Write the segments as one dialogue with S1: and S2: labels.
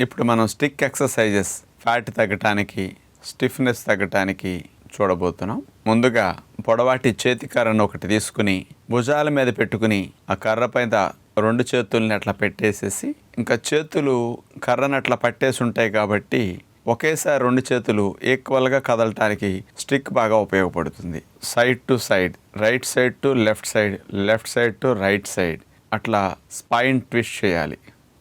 S1: ఇప్పుడు మనం stick exercises fat తగ్గటానికి స్టిఫ్నెస్ తగ్గటానికి చూడబోతున్నాం. ముందుగా పొడవాటి చేతి కర్రను ఒకటి తీసుకుని భుజాల మీద పెట్టుకుని ఆ కర్ర పైన రెండు చేతుల్ని అట్లా పెట్టేసేసి ఇంకా చేతులు కర్రను అట్లా పట్టేసి ఉంటాయి కాబట్టి ఒకేసారి రెండు చేతులు ఈక్వల్గా కదలటానికి స్టిక్ బాగా ఉపయోగపడుతుంది. Side to side right side to left side left side to right side అట్లా స్పైన్ ట్విస్ట్ చేయాలి.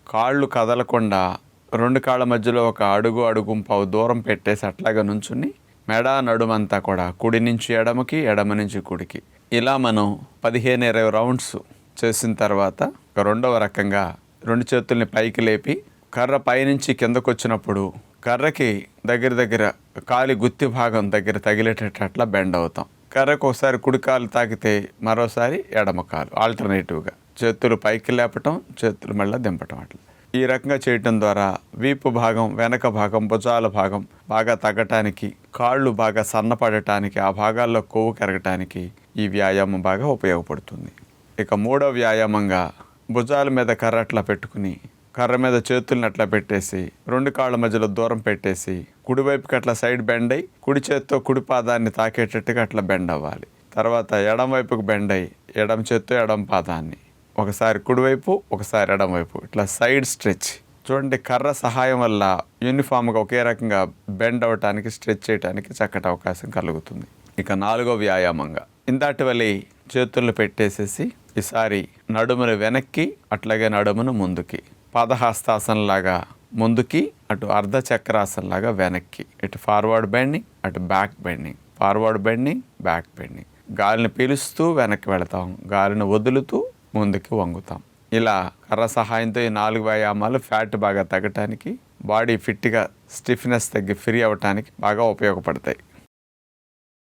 S1: కాళ్ళు కదలకుండా రెండు కాళ్ళ మధ్యలో ఒక అడుగు అడుగు పావు దూరం పెట్టేసి అట్లాగా నుంచుని మెడ నడుమంతా కూడా కుడి నుంచి ఎడమకి ఎడమ నుంచి కుడికి. ఇలా మనం పదిహేను ఇరవై రౌండ్స్ చేసిన తర్వాత ఒక రెండవ రకంగా రెండు చేతుల్ని పైకి లేపి కర్ర పైనుంచి కిందకు వచ్చినప్పుడు కర్రకి దగ్గర దగ్గర కాలి గుత్తి భాగం దగ్గర తగిలేటట్టు అట్లా బెండ్ అవుతాం. కర్రకు ఒకసారి కుడి కాలు తాకితే మరోసారి ఎడమ కాలు ఆల్టర్నేటివ్గా చేతులు పైకి లేపటం చేతులు మళ్ళీ దింపటం అట్లా. ఈ రకంగా చేయటం ద్వారా వీపు భాగం వెనక భాగం భుజాల భాగం బాగా తగ్గటానికి కాళ్ళు బాగా సన్నపడటానికి ఆ భాగాల్లో కొవ్వు కరగటానికి ఈ వ్యాయామం బాగా ఉపయోగపడుతుంది. ఇక మూడో వ్యాయామంగా భుజాల మీద కర్ర అట్లా పెట్టుకుని కర్ర మీద చేతుల్ని అట్లా పెట్టేసి రెండు కాళ్ళ మధ్యలో దూరం పెట్టేసి కుడివైపుకి అట్లా సైడ్ బెండ్ అయ్యి కుడి చేత్తో కుడి పాదాన్ని తాకేటట్టుగా అట్లా బెండ్ అవ్వాలి. తర్వాత ఎడం వైపుకు బెండ్ అయ్యి ఎడం చేత్తో ఎడం పాదాన్ని. ఒకసారి కుడివైపు ఒకసారి ఎడంవైపు ఇట్లా సైడ్ స్ట్రెచ్. చూడండి కర్ర సహాయం వల్ల యూనిఫామ్గా ఒకే రకంగా బెండ్ అవ్వటానికి స్ట్రెచ్ చేయడానికి చక్కటి అవకాశం కలుగుతుంది. ఇక నాలుగో వ్యాయామంగా. ఇందాటి వలి చేతులు పెట్టేసేసి ఈసారి నడుమును వెనక్కి అట్లాగే నడుమును ముందుకి. పాదహస్తాసనలాగా ముందుకి అటు అర్ధ చక్రాసనలాగా వెనక్కి. ఇటు ఫార్వర్డ్ బెండింగ్ అటు back bending. Forward bending back bending. గాలిని పీలుస్తూ వెనక్కి వెళతాం. గాలిని వదులుతూ ముందుకు వంగుతాం. ఇలా కర్ర సహాయంతో ఈ నాలుగు వ్యాయామాలు ఫ్యాట్ బాగా తగ్గటానికి బాడీ ఫిట్గా స్టిఫ్నెస్ తగ్గి ఫ్రీ అవ్వటానికి బాగా ఉపయోగపడతాయి.